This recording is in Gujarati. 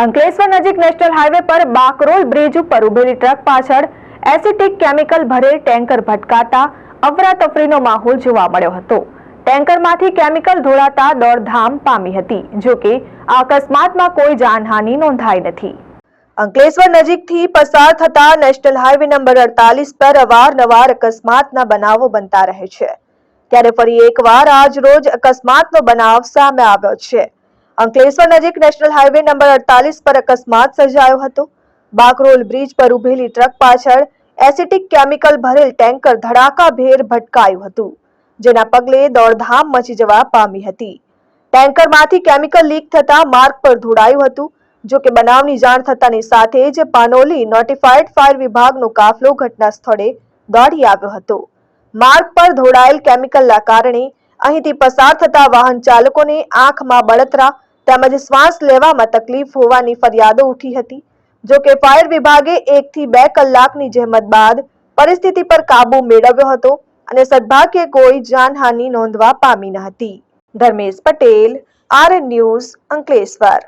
અંકલેશ્વર નજીક નેશનલ હાઈવે પર બાકરોલ બ્રિજ ઉપર ઉભેલી ટ્રક પાછળ એસિટિક કેમિકલ ભરેલ ટેન્કર ભટકાતા અફરાતફરીનો માહોલ જોવા મળ્યો હતો. ટેન્કરમાંથી કેમિકલ ધોળાતા દોડધામ પામી હતી, જો કે આ અકસ્માતમાં કોઈ જાનહાનિ નોંધાઈ નથી. અંકલેશ્વર નજીકથી પસાર થતા નેશનલ હાઈવે નંબર અડતાલીસ પર અવારનવાર અકસ્માતના બનાવો બનતા રહે છે. ત્યારે ફરી એકવાર આજ રોજ અકસ્માતનો બનાવ સામે આવ્યો છે. અંકલેશ્વર નજીક નેશનલ હાઈવે નંબર અડતાલીસ પર અકસ્માત સર્જાયો હતો. બાકરોલ બ્રિજ પર ઉભેલી ટ્રક પાછળ એસિટિક કેમિકલ ભરેલ ટેન્કર ધડાકાભેર ભટકાયું હતું, જેના પગલે દોડધામ મચી જવા પામી હતી. ટેન્કરમાંથી કેમિકલ લીક થતા માર્ગ પર ધોડાયું હતું, જો કે બનાવની જાણ થતાની સાથે જ પાનોલી નોટિફાઈડ ફાયર વિભાગનો કાફલો ઘટના સ્થળે દોડી આવ્યો હતો. માર્ગ પર ધોડાયેલ કેમિકલના કારણે અહીંથી પસાર થતા વાહન ચાલકોને આંખમાં બળતરા તેમજ શ્વાસ લેવામાં તકલીફ હોવાની ફરિયાદો ઉઠી હતી. જો કે ફાયર વિભાગે એકથી બે કલાકની જહેમત બાદ પરિસ્થિતિ પર કાબુ મેળવ્યો હતો અને સદભાગ્યે કોઈ જાનહાનિ નોંધવા પામી ન હતી. Dharmesh Patel R news, Ankleshwar.